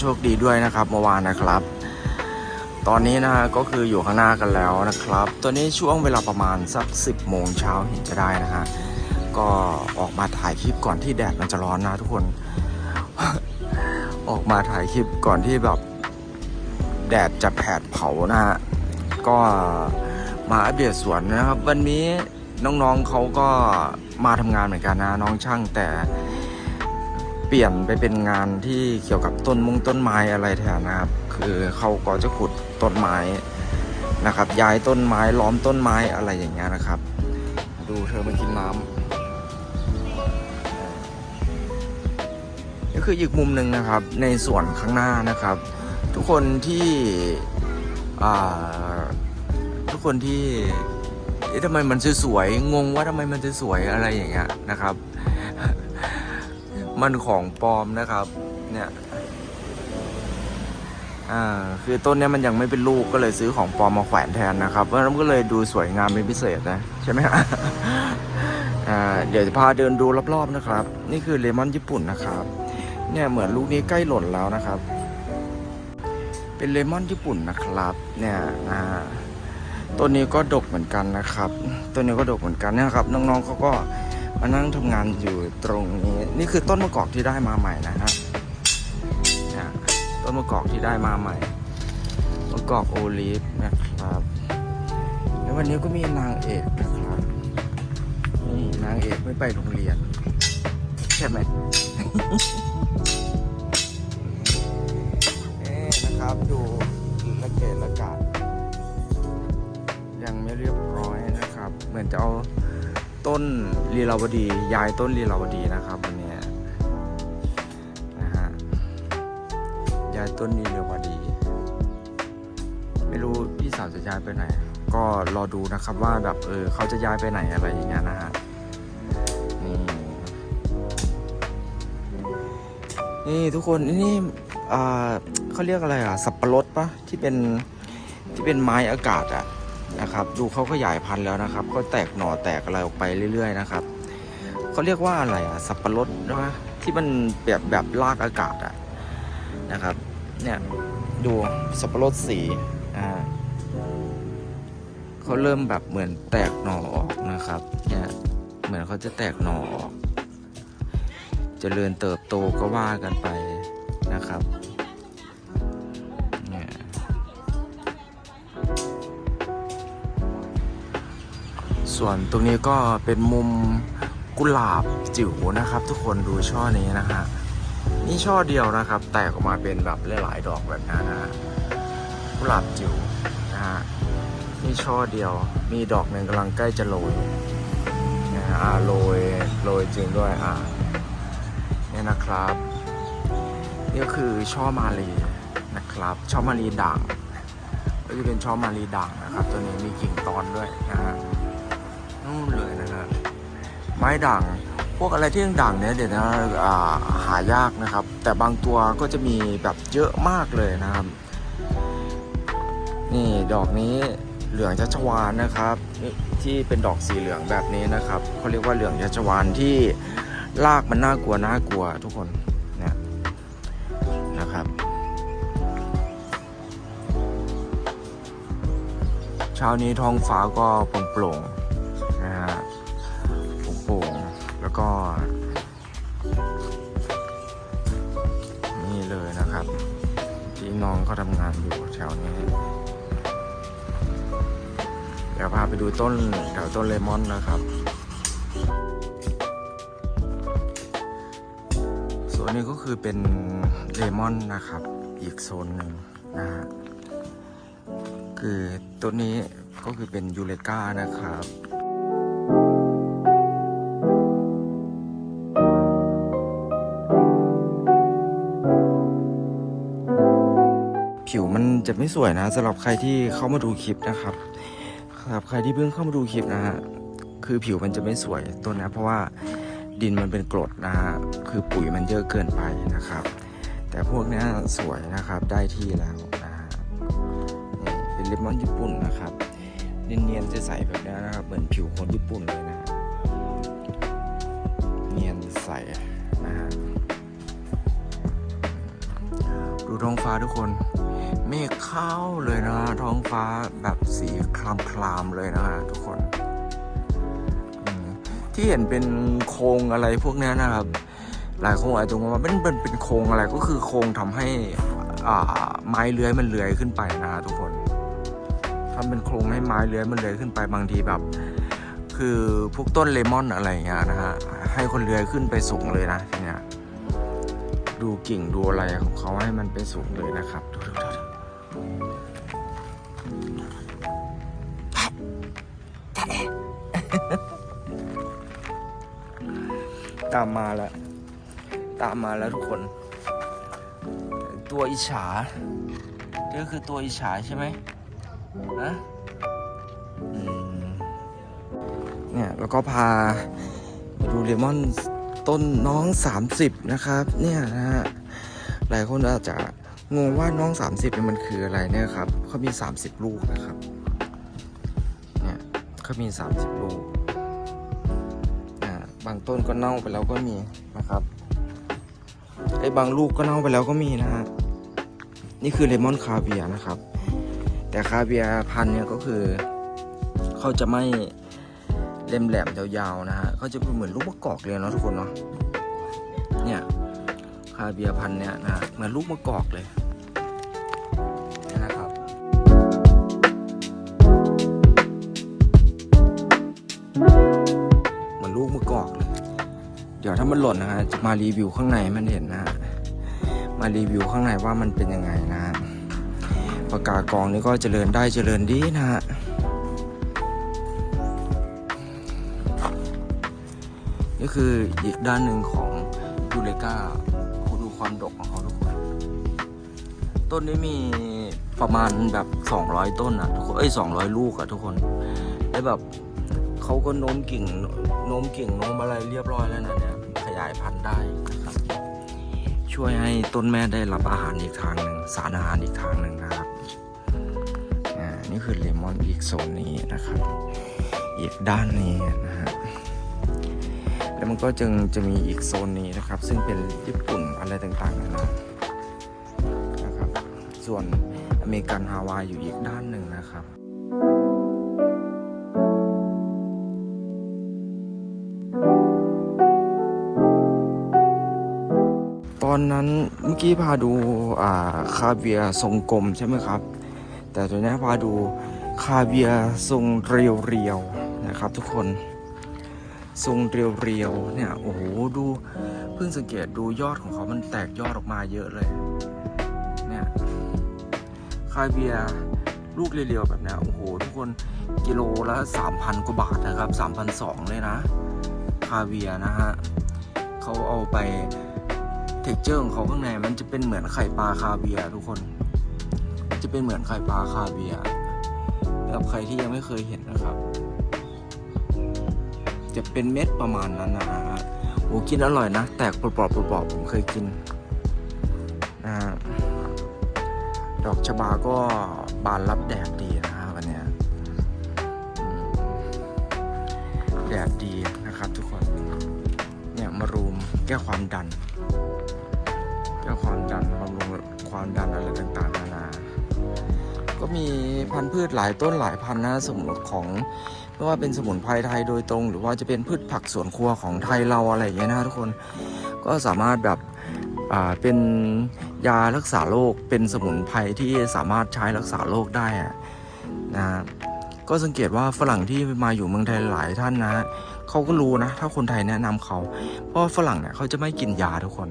โชคดีด้วยนะครับเมื่อวานนะครับ ตอนนี้นะฮะก็คืออยู่ข้างหน้ากันแล้วนะครับตัวนี้ช่วงเวลาประมาณสัก 10โมงเช้าเห็นจะได้นะฮะก็ออกมาถ่ายคลิปก่อนที่แดดมันจะร้อนนะทุกคน ออกมาถ่ายคลิปก่อนที่แบบแดดจะแผดเผานะฮะก็มาอัปเดตสวนนะครับ วันนี้น้องๆเขาก็มาทำงานเหมือนกันนะน้องช่างแต่ เปลี่ยนไปเป็นงานที่เกี่ยวกับต้นมงต้นไม้อะไรแทนนะครับ คือเขาก็จะขุดต้นไม้นะครับ ย้ายต้นไม้ล้อมต้นไม้อะไรอย่างเงี้ยนะครับ ดูเธอมากินน้ำนี่คืออีกมุมหนึ่งนะครับ ในส่วนข้างหน้านะครับ ทุกคนที่ทุกคนที่เอ๊ะทำไมมันสวยๆงงว่าทำไมมันสวยอะไรอย่างเงี้ยนะครับ มันของปลอมนะครับ เนี่ยอ่าคือต้นเนี้ยมันยังไม่เป็นลูกก็เลยซื้อของปลอมมาแขวนแทนนะครับ เพราะนั้นก็เลยดูสวยงามเป็นพิเศษนะ ใช่ไหมฮะอ่าเดี๋ยวจะพาเดินดูรอบๆนะครับ นี่คือเลมอนญี่ปุ่นนะครับ เนี่ยเหมือนลูกนี้ใกล้หล่นแล้วนะครับ เป็นเลมอนญี่ปุ่นนะครับ เนี่ยนะฮะต้นนี้ก็ดกเหมือนกันนะครับต้นนี้ก็ดกเหมือนกันนี่ยครับ น้องๆเขาก็ มานั่งทำงานอยู่ตรงนี้ นี่คือต้นมะกอกที่ได้มาใหม่นะฮะต้นมะกอกที่ได้มาใหม่มะกอกโอลิฟนะครับแล้ววันนี้ก็มีนางเอกนะครับนี่นางเอกไม่ไปโรงเรียนใช่ไหมนี่นะครับดูละเกะละกาดยังไม่เรียบร้อยนะครับ เหมือนจะเอา ต้นลีลาวดีย้ายต้นลีลาวดีนะครับวันนี้นะฮะย้ายต้นลีลาวดี ไม่รู้พี่สาวจะย้ายไปไหน ก็รอดูนะครับว่าแบบเออเขาจะย้ายไปไหนอะไรอย่างเงี้ยนะฮะนี่นี่ทุกคนนี่อ่าเขาเรียกอะไรอะสับปะรดปะที่เป็นที่เป็นไม้อากาศอะ นะครับ ดูเขาขยายพันธุ์แล้วนะครับเขาแตกหน่อแตกอะไรออกไปเรื่อย ๆ นะครับเขาเรียกว่าอะไรอะสับปะรดนะที่มันแบบแบบลากอากาศอะนะครับ เนี่ยดูสับปะรดสีอ่าเขาเริ่มแบบเหมือนแตกหน่อออกนะครับ เนี่ยเหมือนเขาจะแตกหน่อออกเจริญเติบโตก็ว่ากันไปนะครับ ส่วนตรงนี้ก็เป็นมุมกุหลาบจิ๋วนะครับ ทุกคนดูช่อนี้นะฮะนี่ช่อเดียวนะครับ แตกออกมาเป็นแบบหลายๆดอกแบบนั้นะฮะกุหลาบจิ๋วนะฮะนี่ช่อเดียว มีดอกหนึ่งกำลังใกล้จะโรยนะฮะอ่าโรยโรยจริงด้วยอ่าเนี่ยนะครับ นี่ก็คือช่อมาลีนะครับ ช่อมาลีด่างก็จะเป็นช่อมาลีด่างนะครับ ตัวนี้มีกิ่งตอนด้วยนะฮะ นู่นเลยนะฮะไม้ด่างพวกอะไรที่ด่างเนี่ยเดี๋ยวนะาหายากนะครับ แต่บางตัวก็จะมีแบบเยอะมากเลยนะครับ นี่ดอกนี้เหลืองชัชวานนะครับนี่ที่เป็นดอกสีเหลืองแบบนี้นะครับเขาเรียกว่าเหลืองชัชวานที่ลากมันน่ากลัวน่ากลัวทุกคนเนี่ยนะครับ เช้านี้ท้องฟ้าก็โปร่ง แล้วก็ นี่เลยนะครับ ที่น้องเขาทำงานอยู่แถวนี้ เดี๋ยวพาไปดูต้นแถวต้นเลมอนนะครับส่วนนี้ก็คือเป็นเลมอนนะครับ อีกโซนหนึ่งนะฮะคือต้นนี้ก็คือเป็นยูเลกานะครับ ไม่สวยนะสำหรับใครที่เข้ามาดูคลิปนะครับสำหรับใครที่เพิ่งเข้ามาดูคลิปนะฮะคือผิวมันจะไม่สวยต้นนะเพราะว่าดินมันเป็นกรดนะฮะคือปุ๋ยมันเยอะเกินไปนะครับ แต่พวกนี้สวยนะครับได้ที่แล้วนะฮะเป็นเลมอนญี่ปุ่นนะครับเนียนๆจะใสแบบนี้นะครับ เหมือนผิวคนญี่ปุ่นเลยนะฮะเนียนใสนะฮะดูท้องฟ้าทุกคน เมฆเข้าเลยนะฮะท้องฟ้าแบบสีคลามคลามๆเลยนะฮะทุกคนที่เห็นเป็นโครงอะไรพวกนี้นะครับ หลายคนอาจจะงงว่าเป็นเป็นเป็นโครงอะไรก็คือโครงทำให้อ่าไม้เลื้อยมันเลื้อยขึ้นไปนะทุกคนทำเป็นโครงให้ไม้เลื้อยมันเลื้อยขึ้นไปบางทีแบบ คือพวกต้นเลมอนอะไรอย่างเงี้ยนะฮะให้คนเลื้อยขึ้นไปสูงเลยนะทีเนี้ยดูกิ่งดูอะไรของเขาให้มันไปสูงเลยนะครับดูดูดู ตามมาแล้ว ตามมาแล้วทุกคน ตัวอิจฉาก็คือตัวอิจฉาใช่ไหมนะเนี่ยแล้วก็พาดูเลมอนต้นน้อง 30 นะครับ เนี่ยนะฮะหลายคนอาจจะงงว่าน้อง 30เนี่ยมันคืออะไรเนี่ยครับเขามี 30 ลูกนะครับ เนี่ยเขามี 30 ลูก บางต้นก็เน่าไปแล้วก็มีนะครับไอ้บางลูกก็เน่าไปแล้วก็มีนะฮะนี่คือเลมอนคาเวียนะครับ แต่คาเวียพันเนี่ยก็คือเขาจะไม่เล่มแหลมยาวๆนะฮะเขาจะเป็นเหมือนลูกมะกอกเลยเนาะทุกคนเนาะเนี่ยคาเวียพันเนี่ยนะเหมือนลูกมะกอกเลย อกเลย เดี๋ยวถ้ามันหล่นนะฮะจะมารีวิวข้างในมันเห็นนะฮะมารีวิวข้างในว่ามันเป็นยังไงนะฮะปากกากองนี่ก็เจริญได้เจริญดีนะฮะนี่คืออีกด้านหนึ่งของยูเลกาคุณดูความดกของเขาทุกคนต้นนี้มีประมาณแบบ 200 ต้นอะทุกคนเอ้ย200 ลูกอะทุกคนแล้วแบบ เขาก็โน้มกิ่งโน้มกิ่งโน้มอะไรเรียบร้อยแล้วนะเนี่ยขยายพันธุ์ได้นะครับ ช่วยให้ต้นแม่ได้รับอาหารอีกทางหนึ่งสารอาหารอีกทางหนึ่งนะครับอ่านี่คือเลมอนอีกโซนนี้นะครับ อีกด้านนี้นะฮะแล้วมันก็จึงจะมีอีกโซนนี้นะครับ ซึ่งเป็นญี่ปุ่นอะไรต่างๆนานานะครับ ส่วนอเมริกันฮาวายอยู่อีกด้านหนึ่งนะครับ ตอนนั้นเมื่อกี้พาดูอ่าคาเวียทรงกลมใช่ไหมครับ แต่ตัวนี้พาดูคาเวียทรงเรียวเรียวๆนะครับ ทุกคนทรงเรียวเรียวๆเนี่ยโอ้โหดูเพิ่งสังเกตดูยอดของเขามันแตกยอดออกมาเยอะเลยเนี่ยคาเวียลูกเรียวๆแบบนี้โอ้โหทุกคนกิโลละ 3,000 กว่าบาทนะครับ3,200 เลยนะ คาเวียนะฮะเขาเอาไป เท็กเจอร์ของเขาข้างในมันจะเป็นเหมือนไข่ปลาคาเวียทุกคน จะเป็นเหมือนไข่ปลาคาเวียกับใครที่ยังไม่เคยเห็นนะครับ จะเป็นเม็ดประมาณนั้นนะฮะโอ้กินอร่อยนะ แตกปลอบๆปลอบๆผมเคยกินนะฮะดอกชบาก็บานรับแดดดีนะฮะวันนี้แดดดีนะครับทุกคน เนี่ยมารูมแก้ความดัน แก้ความดันบำรุงความดันอะไรต่างๆนานา ก็มีพันธุ์พืชหลายต้นหลายพันธุ์นะสมุนของไม่ว่าเป็นสมุนไพรไทยโดยตรง หรือว่าจะเป็นพืชผักสวนครัวของไทยเราอะไรอย่างเงี้ยนะทุกคนก็สามารถแบบเป็นยารักษาโรคเป็นสมุนไพรที่สามารถใช้รักษาโรคได้นะก็สังเกตว่าฝรั่งที่มาอยู่เมืองไทยหลายท่านนะเขาก็รู้นะ ถ้าคนไทยแนะนำเขา เพราะฝรั่งเนี่ยเขาจะไม่กินยาทุกคน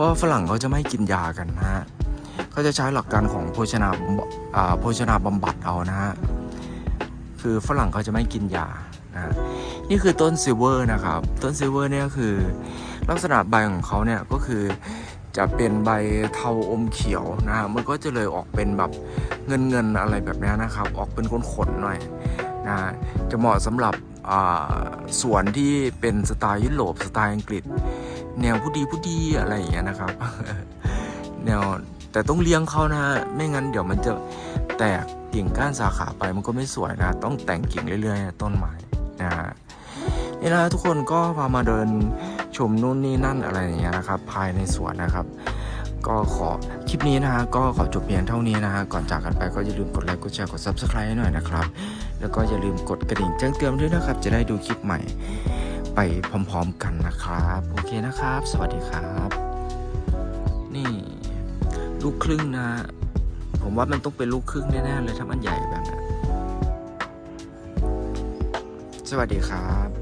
ราะฝรั่งเขาจะไม่กินยากันนะฮะเขาจะใช้หลักการของโภชนาบโภชนาบำบัดเอานะฮะคือฝรั่งเขาจะไม่กินยานะนี่คือต้นซิลเวอร์นะครับ ต้นซิลเวอร์เนี่ยคือ ลักษณะใบของเขาเนี่ยก็คือจะเป็นใบเทาอมเขียวนะฮะมันก็จะเลยออกเป็นแบบเงินเงินๆอะไรแบบนี้นะครับ ออกเป็นขนๆหน่อยนะจะเหมาะสำหรับสวนที่เป็นสไตล์ยุโรปสไตล์อังกฤษ แนวผู้ดีผู้ดีอะไรอย่างเงี้ยนะครับ แนวแต่ต้องเลี้ยงเขานะไม่งั้นเดี๋ยวมันจะแตกกิ่งก้านสาขาไปมันก็ไม่สวยนะ ต้องแต่งกิ่งเรื่อยๆ ต้นไม้นะฮะนี่นะทุกคนก็พามาเดินชมนู่นนี่นั่นอะไรอย่างเงี้ยนะครับ ภายในสวนนะครับ ก็ขอคลิปนี้นะฮะก็ขอจบเพียงเท่านี้นะฮะก่อนจากกันไปก็อย่าลืมกดไลค์กดแชร์กด subscribe ให้หน่อยนะครับ แล้วก็อย่าลืมกดกระดิ่งแจ้งเตือนด้วยนะครับ จะได้ดูคลิปใหม่ ไปพร้อมๆกันนะครับ โอเคนะครับ สวัสดีครับ นี่ลูกครึ่งนะ ผมว่ามันต้องเป็นลูกครึ่งแน่ๆเลยถ้ามันใหญ่แบบนั้นสวัสดีครับ